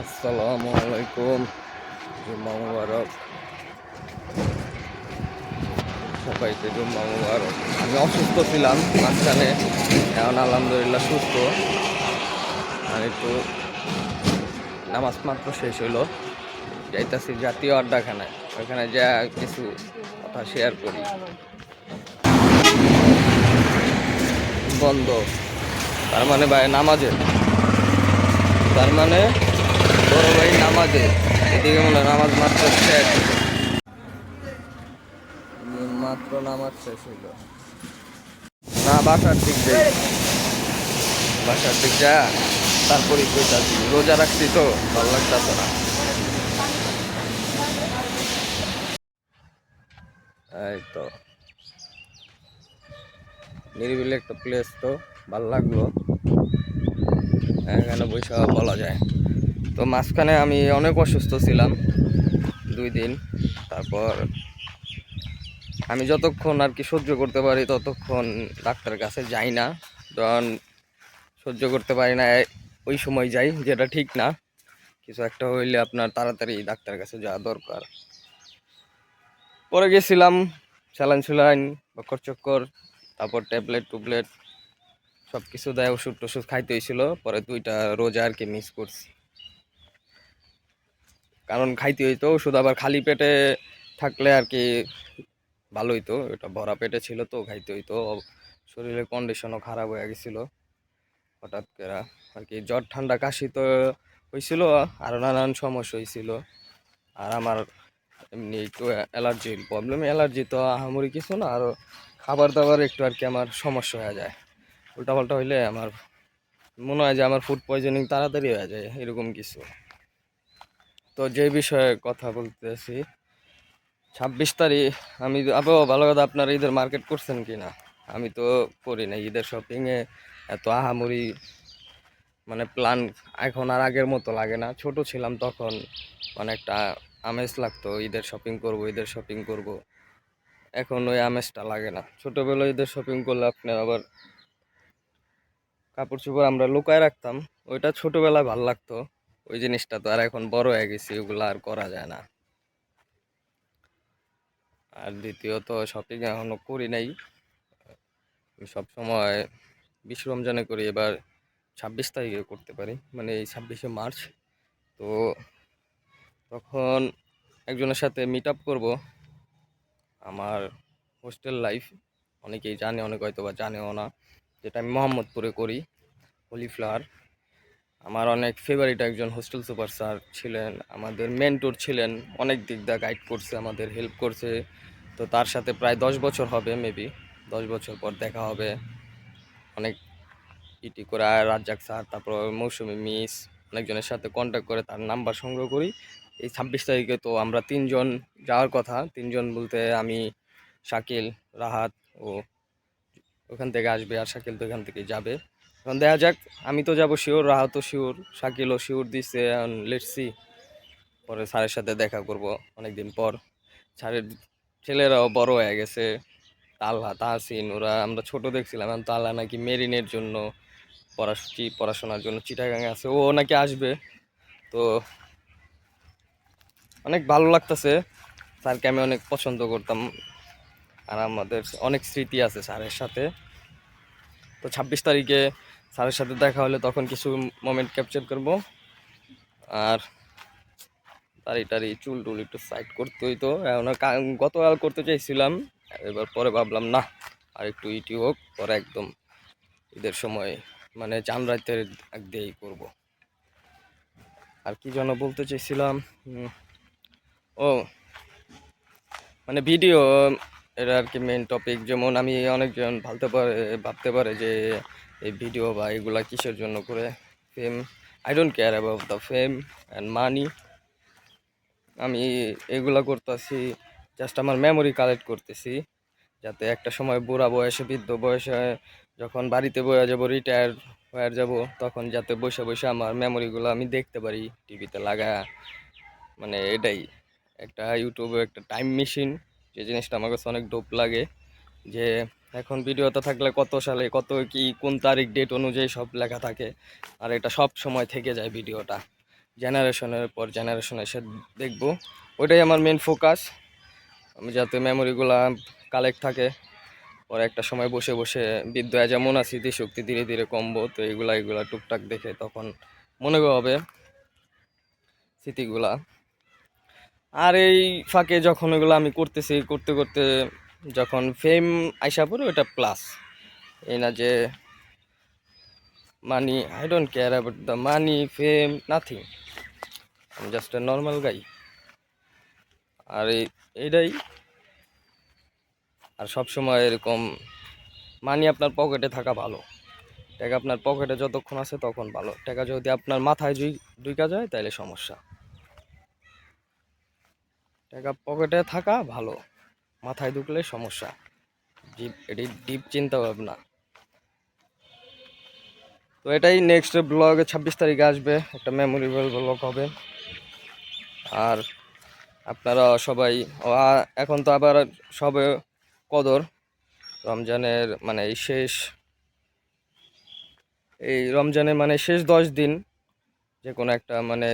আসসালামু আলাইকুম। জুম্মা মুবারক। সবাইকে জুম্মা মুবারক। আমি অসুস্থ ছিলাম মাঝখানে। এখন আলহামদুলিল্লাহ সুস্থ। আর একটু নামাজ মাত্র শেষ হইল। যাইতাছি জাতীয় আড্ডাখানায়। ওখানে যা কিছু কথা শেয়ার করি। বন্ধ। তার মানে ভাই নামাজে তার মানে বড় ভাই নামাজে। এদিকে মনে নামাজ মাত্র শেষ। মাত্র নামাজ শেষ হইল। না, বাসার দিক যাই বাসার দিক যা তারপরে কইতাছি রোজা রাখছি তো, ভালো লাগতাছে না। এই তো। নিরিবিলি একটা প্লেস তো, ভালো লাগল। এখানে বৈশাখ বলা যায়। তো মাঝখানে আমি অনেক অসুস্থ ছিলাম, দুই দিন। তারপর আমি যতক্ষণ আর কি সহ্য করতে পারি, ততক্ষণ ডাক্তারের কাছে যাই না। যখন সহ্য করতে পারি না ওই সময় যাই, যেটা ঠিক না। কিছু একটা হইলে আপনার তাড়াতাড়ি ডাক্তারের কাছে যাওয়া দরকার। পরে গেছিলাম স্যালাইন স্যালাইন বকর চক্কর তারপর ট্যাবলেট, টুবলেট সব কিছু দেয় ওষুধ টষুধ খাইতে হয়েছিল পরে দুইটা রোজা আর কি মিস করছি। কারণ খাইতে হইতো, ওষুধ আবার খালি পেটে থাকলে আর কি ভালো হইতো। এটা ভরা পেটে ছিল তো, খাইতে হইতো। শরীরের কন্ডিশনও খারাপ হয়ে গেছিল। হঠাৎ করে আর কি জ্বর ঠান্ডা কাশি তো হয়েছিল আরও নানান সমস্যা হয়েছিল আর আমার এমনি একটু অ্যালার্জির প্রবলেম অ্যালার্জি তো আহামরি কিছু না আরও খাবার দাবার একটু আর কি আমার সমস্যা হয়ে যায়। উল্টাপাল্টা হইলে আমার মনে হয় যে আমার ফুড পয়জনিং তাড়াতাড়ি হয়ে যায়, এরকম কিছু। তো যে বিষয়ে কথা বলতেছি, ছাব্বিশ তারিখ, আমি আবো, ভালো কথা আপনারা ঈদের মার্কেট করছেন কি না আমি তো করি না ঈদের শপিংয়ে এত আহামরি মানে প্ল্যান এখন আর আগের মতো লাগে না। ছোট ছিলাম তখন মানে একটা আমেজ লাগতো, ঈদের শপিং করব, ঈদের শপিং করব। এখন ওই আমেজটা লাগে না। ছোটোবেলায় ঈদের শপিং করলে আপনার আবার কাপড় চোপড় আমরা লুকায় রাখতাম, ওইটা ছোটোবেলায় ভালো লাগতো। ওই জিনিসটা তো আর এখন বড় হয়ে গেছি, ওগুলো আর করা যায় না। আর দ্বিতীয়ত শপিং এখনও করি নাই। সবসময় বিশ রমজানে করি, এবার ছাব্বিশ তারিখে করতে পারি মানে এই ছাব্বিশে মার্চ। তো তখন একজনের সাথে মিট আপ করব, আমার হোস্টেল লাইফ অনেকেই জানে, অনেক হয়তো বা জানেও না, যেটা আমি মোহাম্মদপুরে করি হলিফ্লাওয়ার আমার অনেক ফেভারিট একজন হোস্টেল সুপার স্যার ছিলেন, আমাদের মেন্টর ছিলেন, অনেক দিক দিয়ে গাইড করছে, আমাদের হেল্প করছে। তো তার সাথে প্রায় দশ বছর হবে মেবি দশ বছর পর দেখা হবে। অনেক ইটি করে রাজ্জাক স্যার তারপর মৌসুমি মিস, অনেকজনের সাথে কন্ট্যাক্ট করে তার নাম্বার সংগ্রহ করি। এই ছাব্বিশ তারিখে তো আমরা তিনজন যাওয়ার কথা, তিনজন বলতে আমি, শাকিল, রাহাত ও ওখান থেকে আসবে আর শাকিল তো এখান থেকে যাবে। এখন দেখা যাক, আমি তো যাব শিওর রাহাতও শিওর, শাকিলও শিওর দিচ্ছে লেটসি পরে স্যারের সাথে দেখা করব অনেক দিন পর। স্যারের ছেলেরাও বড় হয়ে গেছে, তালহা, তাহসিন, ওরা আমরা ছোট দেখছিলাম, এখন তালহা নাকি মেরিনের জন্য পড়াশি, পড়াশোনার জন্য চিটাগাঙে আছে, ও নাকি আসবে। তো অনেক ভালো লাগতেছে, স্যারকে আমি অনেক পছন্দ করতাম। আর আমাদের অনেক স্মৃতি আছে স্যারের সাথে। তো ছাব্বিশ তারিখে স্যারের সাথে দেখা হলে তখন কিছু মোমেন্ট ক্যাপচার করব। আর তারি টারি চুল টুল একটু সাইড করতে হইতো। গতকাল করতে চাইছিলাম, এবার পরে ভাবলাম, না, আর একটু ইটি হোক, পরে একদম ঈদের সময় মানে চান এক দিয়েই করব। আর কি যেন বলতে চাইছিলাম ও মানে ভিডিও এটা আর কি মেন টপিক যেমন আমি অনেকজন ভাবতে পারে ভাবতে পারে যে এই ভিডিও বা এগুলা কিসের জন্য করে fame I don't care about the fame and money আমি এগুলা করতেছি জাস্ট আমার মেমোরি কালেক্ট করতেছি, যাতে একটা সময় বুড়া বয়সে, বৃদ্ধ বয়সে যখন বাড়িতে বয়ে যাব রিটায়ার হয়ে যাব, তখন যাতে বসে বসে আমার মেমোরিগুলো আমি দেখতে পারি টিভিতে লাগা। মানে এটাই, একটা ইউটিউবে একটা টাইম মেশিন যে জিনিসটা আমার কাছে অনেক ডোপ লাগে, যে এখন ভিডিওতে থাকলে কত সালে কত কি, কোন তারিখ ডেট অনুযায়ী সব লেখা থাকে। আর এটা সব সময় থেকে যায় ভিডিওটা জেনারেশনের পর জেনারেশন এসে দেখব। ওইটাই আমার মেন ফোকাস আমি যাতে মেমোরিগুলা কালেক্ট থাকে। পরে একটা সময় বসে বসে বিদ্যা যেমন আর স্মৃতিশক্তি ধীরে ধীরে কমবো, তো এগুলা এগুলা টুকটাক দেখে তখন মনে হবে স্মৃতিগুলা। আর এই ফাঁকে যখন এগুলো আমি করতেছি, করতে করতে যখন ফেম আইসা পড়ে ওটা প্লাস এই না যে money I don't care about the money fame nothing আমি জাস্ট নর্মাল গাই আর এই, এইটাই। আর সব সময় এরকম মানি আপনার পকেটে থাকা ভালো। টাকা আপনার পকেটে যতক্ষণ আছে তখন ভালো। টাকা যদি আপনার মাথায় ঢুকা যায় তাহলে সমস্যা। টাকা পকেটে থাকা ভালো। মাথায় ঢুকলে সমস্যা। এটি ডিপ চিন্তা ভাবনা তো এটাই নেক্সট ব্লগে ছাব্বিশ তারিখে আসবে। একটা মেমোরেবল ব্লগ হবে। আর আপনারা সবাই এখন তো আবার সবে কদর। রমজানের মানে এই শেষ, এই রমজানের মানে শেষ দশ দিন। যে কোনো একটা মানে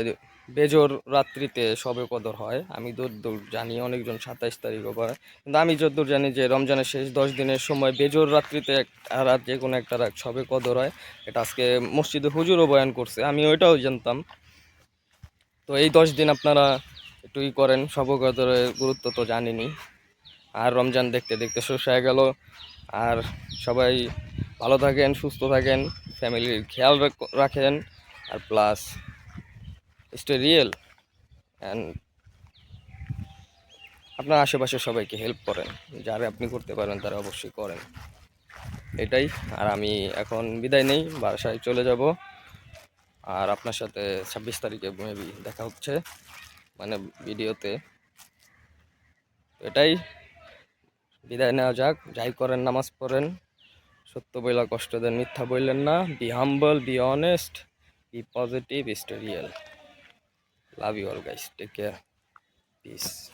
বেজোর রাত্রিতে সবে কদর হয়। আমি যতদূর জানি, অনেকজন সাতাইশ তারিখও করে কিন্তু আমি যতদূর জানি যে রমজানের শেষ দশ দিনের সময় বেজোর রাত্রিতে একটা রাত যে কোনো একটা রাত সবে কদর হয়। এটা আজকে মসজিদে হুজুরও বয়ান করছে, আমি ওইটাও জানতাম। তো এই দশ দিন আপনারা একটু ই করেন সবে কদরের গুরুত্ব তো জানিনি আর রমজান দেখতে দেখতে শেষ হয়ে গেল। আর সবাই ভালো থাকেন, সুস্থ থাকেন, ফ্যামিলির খেয়াল রাখ- রাখেন। আর প্লাস স্টে রিয়েল অ্যান্ড আপনার আশেপাশে সবাইকে হেল্প করেন। যারা আপনি করতে পারেন, তারা অবশ্যই করেন। এটাই। আর আমি এখন বিদায় নেই, বাসায় চলে যাব। আর আপনার সাথে ছাব্বিশ তারিখে মেবি দেখা হচ্ছে মানে ভিডিওতে। এটাই। বিদায় নেওয়া যাক। যাই করেন, নামাজ পড়েন। সত্য বইলা কষ্ট দেন, মিথ্যা বললেন না। Be humble be honest be positive stay Love you all guys. Take care. Peace.